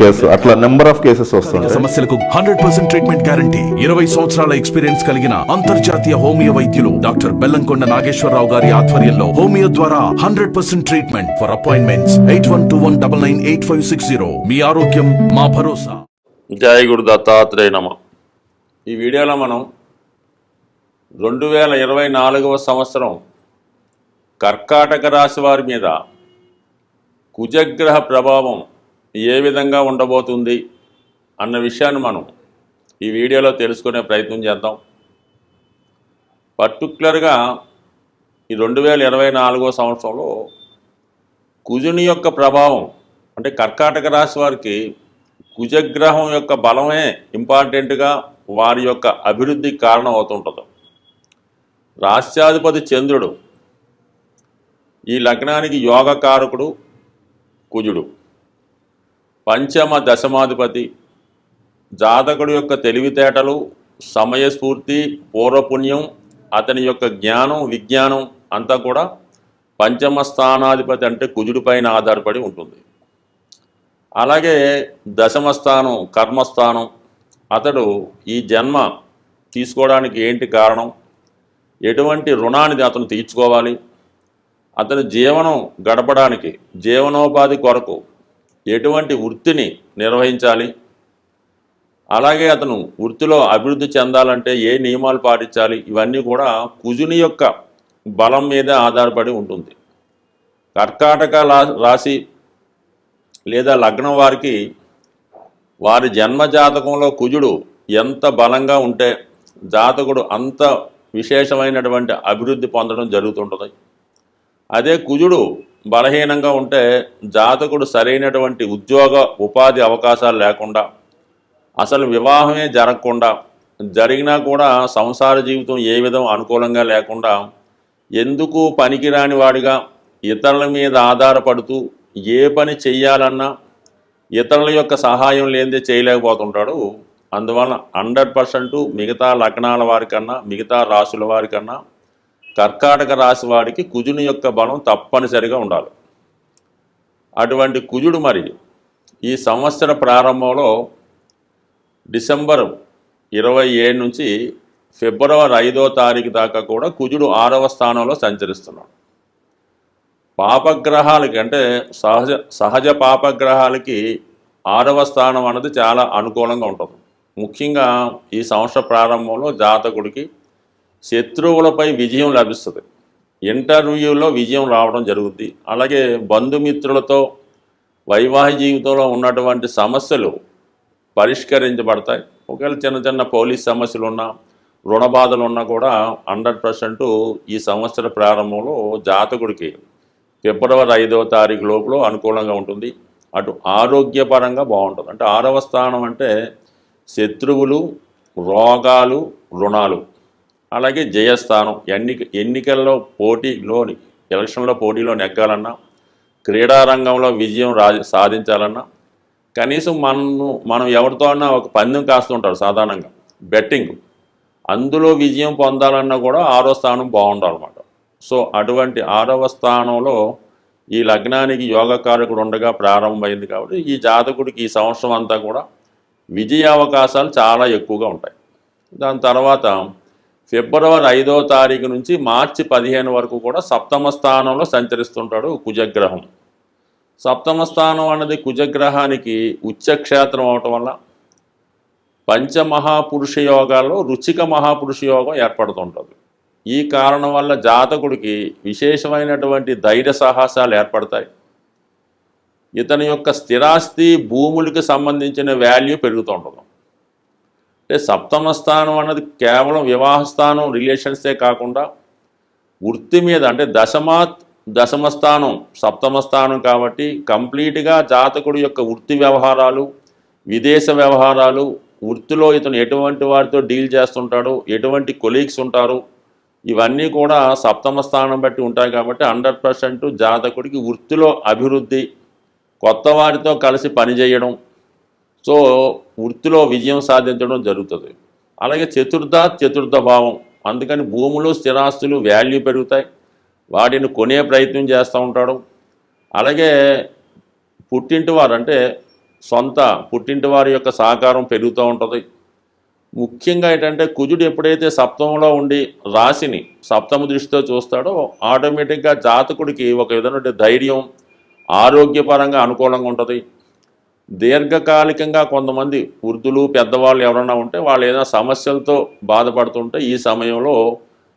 Case అట్లా number of cases వస్తుంటాయి. సమస్యలకు హండ్రెడ్ పర్సెంట్ ట్రీట్మెంట్ గ్యారంటీ ఇరవై సంవత్సరాల ఎక్స్పీరియన్స్ కలిగిన అంతర్జాతీయ హోమియో వైద్యులు డాక్టర్ బెల్లంకొండ నాగేశ్వరరావు గారి ఆధ్వర్యంలో హోమియో ద్వారా hundred percent treatment for appointments eight one two one double nine eight five six zero మీ ఆరోగ్యం మా భరోసా. జయ గురు దత్తాత్రేయ నమ. ఈ వీడియోలో మనం రెండు వేల ఇరవై నాలుగవ సంవత్సరం కర్కాటక రాశి వారి మీద కుజగ్రహ ప్రభావం ఏ విధంగా ఉండబోతుంది అన్న విషయాన్ని మనం ఈ వీడియోలో తెలుసుకునే ప్రయత్నం చేద్దాం. పర్టికులర్గా ఈ రెండు వేల ఇరవై నాలుగో సంవత్సరంలో కుజుని యొక్క ప్రభావం అంటే కర్కాటక రాశి వారికి కుజగ్రహం యొక్క బలమే ఇంపార్టెంట్గా వారి యొక్క అభివృద్ధికి కారణం అవుతుంటుంది. రాష్ట్రాధిపతి చంద్రుడు ఈ లగ్నానికి యోగకారకుడు కుజుడు. పంచమ దశమాధిపతి. జాతకుడు యొక్క తెలివితేటలు సమయస్ఫూర్తి పూర్వపుణ్యం అతని యొక్క జ్ఞానం విజ్ఞానం అంతా కూడా పంచమ స్థానాధిపతి అంటే కుజుడి పైన ఆధారపడి ఉంటుంది. అలాగే దశమ స్థానం కర్మస్థానం అతడు ఈ జన్మ తీసుకోవడానికి ఏంటి కారణం? ఎటువంటి రుణాన్ని అతను తీర్చుకోవాలి? అతని జీవనం గడపడానికి జీవనోపాధి కొరకు ఎటువంటి వృత్తిని నిర్వహించాలి? అలాగే అతను వృత్తిలో అభివృద్ధి చెందాలంటే ఏ నియమాలు పాటించాలి? ఇవన్నీ కూడా కుజుని యొక్క బలం మీద ఆధారపడి ఉంటుంది. కర్కాటక రాశి లేదా లగ్నం వారికి వారి జన్మ జాతకంలో కుజుడు ఎంత బలంగా ఉంటే జాతకుడు అంత విశేషమైనటువంటి అభివృద్ధి పొందడం జరుగుతుంటుంది. అదే కుజుడు బలహీనంగా ఉంటే జాతకుడు సరైనటువంటి ఉద్యోగ ఉపాధి అవకాశాలు లేకుండా అసలు వివాహమే జరగకుండా జరిగినా కూడా సంసార జీవితం ఏ విధం అనుకూలంగా లేకుండా ఎందుకు పనికిరాని వాడిగా ఇతరుల మీద ఆధారపడుతూ ఏ పని చెయ్యాలన్నా ఇతరుల యొక్క సహాయం లేనిదే చేయలేకపోతుంటాడు. అందువలన హండ్రెడ్ పర్సెంట్ మిగతా లగ్నాల వారికన్నా మిగతా రాశుల వారికన్నా కర్కాటక రాశి వాడికి కుజుని యొక్క బలం తప్పనిసరిగా ఉండాలి. అటువంటి కుజుడు మరి ఈ సంవత్సర ప్రారంభంలో డిసెంబర్ ఇరవై ఏడు నుంచి ఫిబ్రవరి ఐదో తారీఖు దాకా కూడా కుజుడు ఆరవ స్థానంలో సంచరిస్తున్నాడు. పాపగ్రహాలకి అంటే సహజ సహజ పాపగ్రహాలకి ఆరవ స్థానం అన్నది చాలా అనుకూలంగా ఉంటుంది. ముఖ్యంగా ఈ సంవత్సర ప్రారంభంలో జాతకుడికి శత్రువులపై విజయం లభిస్తుంది. ఇంటర్వ్యూలో విజయం రావడం జరుగుద్ది. అలాగే బంధుమిత్రులతో వైవాహిక జీవితంలో ఉన్నటువంటి సమస్యలు పరిష్కరించబడతాయి. ఒకవేళ చిన్న చిన్న పోలీస్ సమస్యలు ఉన్నా రుణ బాధలు ఉన్నా కూడా హండ్రెడ్ పర్సెంట్ ఈ సంవత్సర ప్రారంభంలో జాతకుడికి ఫిబ్రవరి ఐదవ తారీఖు లోపల అనుకూలంగా ఉంటుంది. అటు ఆరోగ్యపరంగా బాగుంటుంది. అంటే ఆరవ స్థానం అంటే శత్రువులు రోగాలు రుణాలు. అలాగే జయస్థానం. ఎన్నిక ఎన్నికల్లో పోటీలోని ఎలక్షన్లో పోటీలో నెగ్గాలన్నా క్రీడారంగంలో విజయం రా సాధించాలన్నా కనీసం మనం మనం ఎవరితో అన్నా ఒక పందెం కాస్తుంటారు సాధారణంగా. బెట్టింగ్. అందులో విజయం పొందాలన్నా కూడా ఆరో స్థానం బాగుండాలన్నమాట. సో అటువంటి ఆరవ స్థానంలో ఈ లగ్నానికి యోగకారకుడు ఉండగా ప్రారంభమైంది కాబట్టి ఈ జాతకుడికి ఈ సంవత్సరం అంతా కూడా విజయ అవకాశాలు చాలా ఎక్కువగా ఉంటాయి. దాని తర్వాత ఫిబ్రవరి ఐదో తారీఖు నుంచి మార్చి పదిహేను వరకు కూడా సప్తమ స్థానంలో సంచరిస్తుంటాడు కుజగ్రహం. సప్తమ స్థానం అన్నది కుజగ్రహానికి ఉచ్చక్షేత్రం అవటం వల్ల పంచమహాపురుష యోగాల్లో రుచిక మహాపురుష యోగం ఏర్పడుతుంటుంది. ఈ కారణం వల్ల జాతకుడికి విశేషమైనటువంటి ధైర్య సాహసాలు ఏర్పడతాయి. ఇతని యొక్క స్థిరాస్తి భూములకి సంబంధించిన వాల్యూ పెరుగుతుంటుంది. అంటే సప్తమ స్థానం అన్నది కేవలం వివాహ స్థానం రిలేషన్సే కాకుండా వృత్తి మీద అంటే దశమాత్ దశమ స్థానం సప్తమ స్థానం కాబట్టి కంప్లీట్గా జాతకుడి యొక్క వృత్తి వ్యవహారాలు విదేశ వ్యవహారాలు వృత్తిలో ఇతను ఎటువంటి వారితో డీల్ చేస్తుంటాడు ఎటువంటి కొలీగ్స్ ఉంటారు ఇవన్నీ కూడా సప్తమ స్థానం బట్టి ఉంటాయి కాబట్టి హండ్రెడ్ పర్సెంట్ జాతకుడికి వృత్తిలో అభివృద్ధి కొత్త వారితో కలిసి పనిచేయడం సో వృత్తిలో విజయం సాధించడం జరుగుతుంది. అలాగే చతుర్థ చతుర్థ భావం. అందుకని భూములు స్థిరాస్తులు వాల్యూ పెరుగుతాయి. వాటిని కొనే ప్రయత్నం చేస్తూ ఉంటాడు. అలాగే పుట్టింటి వారు అంటే సొంత పుట్టింటి వారి యొక్క సహకారం పెరుగుతూ ఉంటుంది. ముఖ్యంగా ఏంటంటే కుజుడు ఎప్పుడైతే సప్తమంలో ఉండి రాశిని సప్తమ దృష్టితో చూస్తాడో ఆటోమేటిక్గా జాతకుడికి ఒక విధమైన ధైర్యం ఆరోగ్యపరంగా అనుకూలంగా ఉంటుంది. దీర్ఘకాలికంగా కొంతమంది వృద్ధులు పెద్దవాళ్ళు ఎవరైనా ఉంటే వాళ్ళు ఏదైనా సమస్యలతో బాధపడుతుంటే ఈ సమయంలో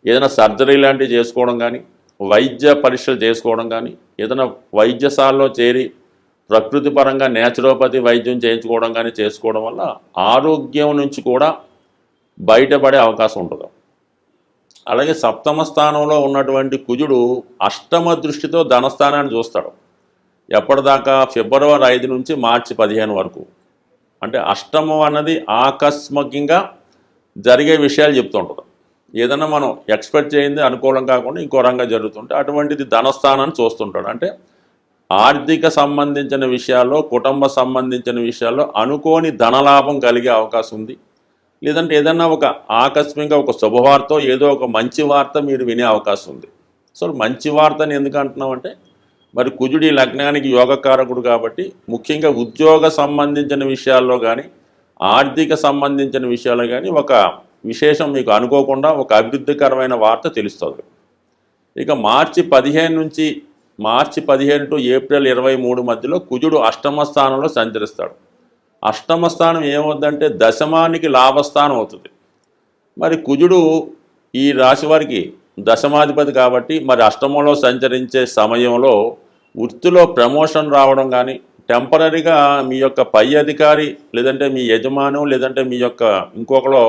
ఏదైనా సర్జరీ లాంటివి చేసుకోవడం కానీ వైద్య పరీక్షలు చేసుకోవడం కానీ ఏదైనా వైద్యశాలలో చేరి ప్రకృతి పరంగా నేచురోపతి వైద్యం చేయించుకోవడం కానీ చేసుకోవడం వల్ల ఆరోగ్యం నుంచి కూడా బయటపడే అవకాశం ఉంటుంది. అలాగే సప్తమ స్థానంలో ఉన్నటువంటి కుజుడు అష్టమ దృష్టితో ధనస్థానాన్ని చూస్తాడు. ఎప్పటిదాకా? ఫిబ్రవరి ఐదు నుంచి మార్చి పదిహేను వరకు. అంటే అష్టమం అన్నది ఆకస్మికంగా జరిగే విషయాలు చెప్తుంటుంది. ఏదైనా మనం ఎక్స్పెక్ట్ చేయింది అనుకూలం కాకుండా ఇంకో రంగా జరుగుతుంటే అటువంటిది ధనస్థానాన్ని చూస్తుంటాడు. అంటే ఆర్థిక సంబంధించిన విషయాల్లో కుటుంబ సంబంధించిన విషయాల్లో అనుకోని ధనలాభం కలిగే అవకాశం ఉంది. లేదంటే ఏదైనా ఒక ఆకస్మికంగా ఒక శుభవార్త ఏదో ఒక మంచి వార్త మీరు వినే అవకాశం ఉంది. సో మంచి వార్తని ఎందుకు అంటున్నామంటే మరి కుజుడి లగ్నానికి యోగకారకుడు కాబట్టి ముఖ్యంగా ఉద్యోగ సంబంధించిన విషయాల్లో కానీ ఆర్థిక సంబంధించిన విషయాల్లో కానీ ఒక విశేషం మీకు అనుకోకుండా ఒక అభివృద్ధికరమైన వార్త తెలుస్తుంది. ఇక మార్చి పదిహేను నుంచి మార్చి పదిహేను టు ఏప్రిల్ ఇరవై మూడు మధ్యలో కుజుడు అష్టమ స్థానంలో సంచరిస్తాడు. అష్టమ స్థానం ఏమవుద్దంటే దశమానికి లాభస్థానం అవుతుంది. మరి కుజుడు ఈ రాశి వారికి దశమాధిపతి కాబట్టి మరి అష్టమంలో సంచరించే సమయంలో వృత్తిలో ప్రమోషన్ రావడం కానీ టెంపరీగా మీ యొక్క పై అధికారి లేదంటే మీ యజమానం లేదంటే మీ యొక్క ఇంకొకలో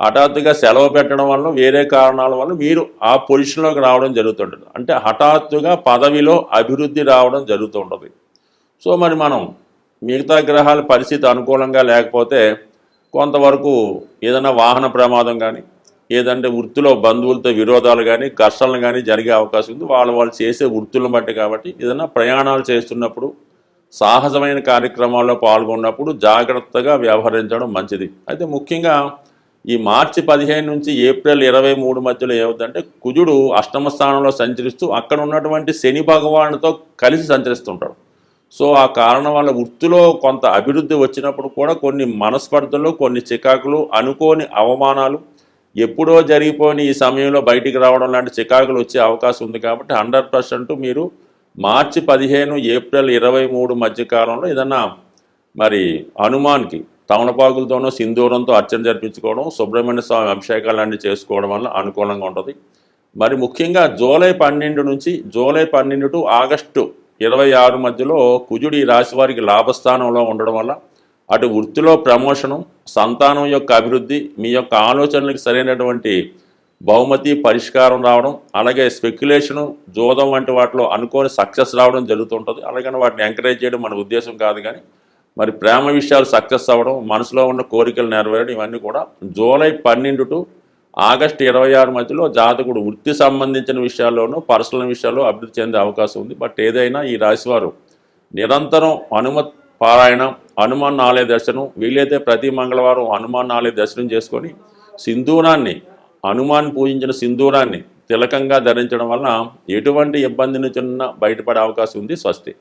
హఠాత్తుగా సెలవు పెట్టడం వల్ల వేరే కారణాల వల్ల మీరు ఆ పొజిషన్లోకి రావడం జరుగుతుంటుంది. అంటే హఠాత్తుగా పదవిలో అభివృద్ధి రావడం జరుగుతుంటుంది. సో మరి మనం మిగతా గ్రహాల పరిస్థితి అనుకూలంగా లేకపోతే కొంతవరకు ఏదైనా వాహన ప్రమాదం కానీ ఏదంటే వృత్తిలో బంధువులతో విరోధాలు కానీ ఘర్షణలు కానీ జరిగే అవకాశం ఉంది. వాళ్ళు వాళ్ళు చేసే వృత్తులను బట్టి కాబట్టి ఏదైనా ప్రయాణాలు చేస్తున్నప్పుడు సాహసమైన కార్యక్రమాల్లో పాల్గొన్నప్పుడు జాగ్రత్తగా వ్యవహరించడం మంచిది. అయితే ముఖ్యంగా ఈ మార్చి పదిహేను నుంచి ఏప్రిల్ ఇరవై మూడు మధ్యలో ఏమవుతుందంటే కుజుడు అష్టమ స్థానంలో సంచరిస్తూ అక్కడ ఉన్నటువంటి శని భగవానుతో కలిసి సంచరిస్తుంటాడు. సో ఆ కారణం వల్ల వృత్తిలో కొంత అభివృద్ధి వచ్చినప్పుడు కూడా కొన్ని మనస్పర్ధలు కొన్ని చికాకులు అనుకోని అవమానాలు ఎప్పుడో జరిగిపోయిన ఈ సమయంలో బయటికి రావడం లాంటి చికాకులు వచ్చే అవకాశం ఉంది కాబట్టి హండ్రెడ్ పర్సెంట్ మీరు మార్చి పదిహేను ఏప్రిల్ ఇరవై మూడు మధ్య కాలంలో ఏదన్నా మరి హనుమాన్కి తమలపాకులతోనూ సింధూరంతో అర్చన జరిపించుకోవడం సుబ్రహ్మణ్య స్వామి అభిషేకాలు లాంటివి చేసుకోవడం వల్ల అనుకూలంగా ఉంటుంది. మరి ముఖ్యంగా జూలై పన్నెండు నుంచి జూలై పన్నెండు టు ఆగస్టు ఇరవై ఆరు మధ్యలో కుజుడు ఈ రాశి వారికి లాభస్థానంలో ఉండడం వల్ల అటు వృత్తిలో ప్రమోషను సంతానం యొక్క అభివృద్ధి మీ యొక్క ఆలోచనలకు సరైనటువంటి బహుమతి పరిష్కారం రావడం అలాగే స్పెక్యులేషను జోదం వంటి వాటిలో అనుకోని సక్సెస్ రావడం జరుగుతుంటుంది. అలాగని వాటిని ఎంకరేజ్ చేయడం మన ఉద్దేశం కాదు కానీ మరి ప్రేమ విషయాలు సక్సెస్ అవ్వడం మనసులో ఉన్న కోరికలు నెరవేరడం ఇవన్నీ కూడా జూలై పన్నెండు టు ఆగస్టు ఇరవై ఆరు మధ్యలో జాతకుడు వృత్తి సంబంధించిన విషయాల్లోనూ పర్సనల్ విషయాల్లో అభివృద్ధి చెందే అవకాశం ఉంది. బట్ ఏదైనా ఈ రాశివారు నిరంతరం హనుమత్ పారాయణం హనుమాన్ ఆలయ దర్శనం వీలైతే ప్రతి మంగళవారం హనుమాన్ ఆలయ దర్శనం చేసుకొని సింధూరాన్ని హనుమాన్ పూజించిన సింధూరాన్ని తిలకంగా ధరించడం వలన ఎటువంటి ఇబ్బంది నుంచి బయటపడే అవకాశం ఉంది స్వస్తి.